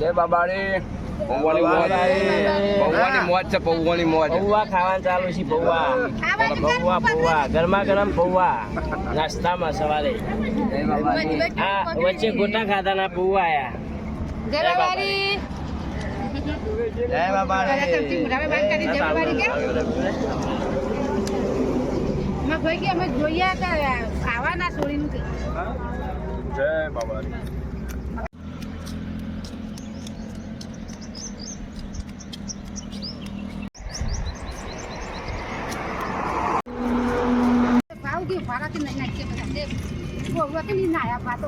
જય બાબાડી. પૌવાની મોજ. છે પૌવાની મોજ. પૌવા ખાવાનું ચાલુ છે પૌવા. પૌવા પૌવા. ગરમા ગરમ પૌવા. નાસ્તામાં સવારે. આ વચ્ચે ગોટા ખાતાના પૌવા આયા. જય બાબાડી. જય ભાઈ અમે જોઈએ કે ખાવાના છોડીનું કે જય ગયું ભાડાથી નહીં નાખીએ બધા કે નહીં નાયા ભાતો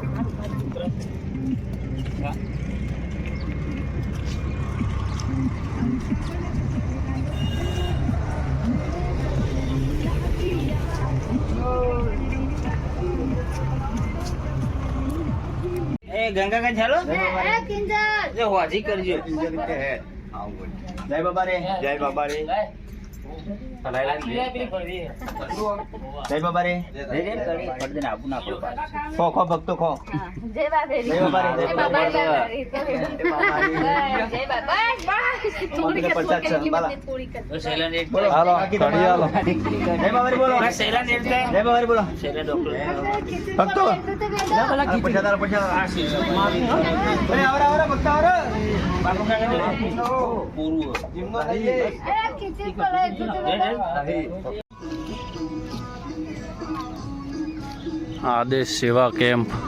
ગંગા કા ચાલો એ કિંજલ. એ હોજી કરજો. જય બાબારી જય બાબારી જય બાબારી. ખો ખો ભક્તો ખો. જય બાબારી જય બાબારી. જય બાબારી. જય બાબારી. થોડી કે છે, બાલા. કે હાલો કડી હાલો જય બાબારી બોલો. શૈલા નેટ જય બાબારી બોલો. શૈલા ડોક્ટર ભક્તો. આ પૈસા તારા પૈસા. અરે આવરા આવરા ભક્તો આવરા. પૂરું જીમનો થઈએ આદેશ સેવા કેમ્પ.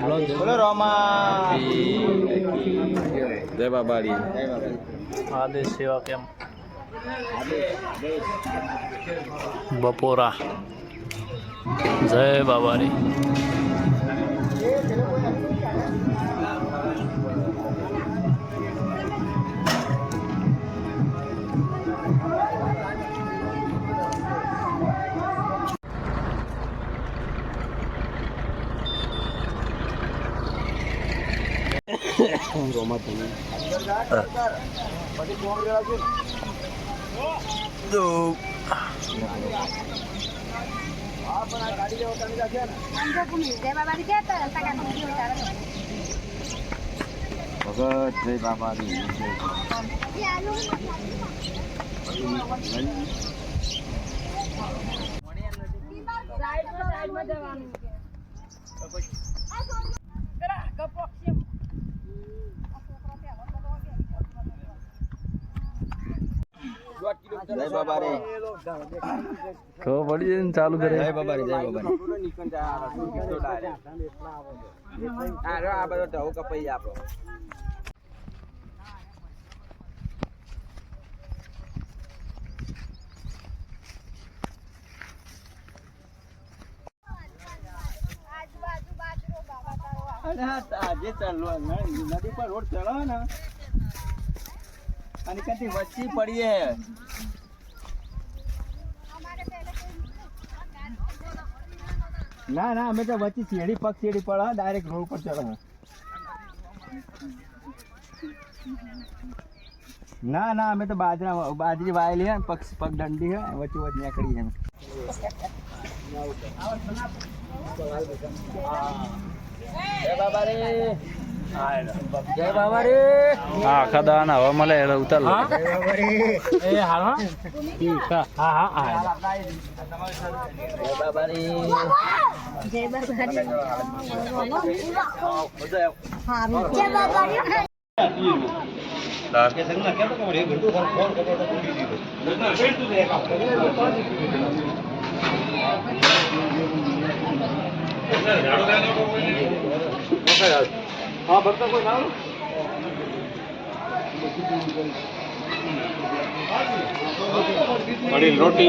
બોલો રોમા. જય બાબારી આદેશ સેવા કેમ? બપોરા. જય બાબારી ઉતારો ભગત જય સાઈડમાં જવાનું જય બાબા રે ખબર પડી જાય ને ચાલુ કરે. જય બાબા રે જય બાબા આ રહ્યો આ બધો ઢવ કપાઈ આપણો. અરે આજે ચાલવા નદી પર રોડ ચડો ને અને કદી વચ્ચે પડીએ? ના ના અમે તો વચ્ચે સીડી પગ સીડી પડે ડાયરેક્ટ રોડ પર ચડો. ના ના અમે તો બાજરા બાજરી વાયેલી હે પગ પગ દંડી હે વચ્ચે વચ્ચે નીકળી એમ બાબા રે જય બાબા રે હા આખા દાના હવા મળે એટલે ઉતાર લો એ હાલ. હા હા હા હા. જય બાબા રે રોટી?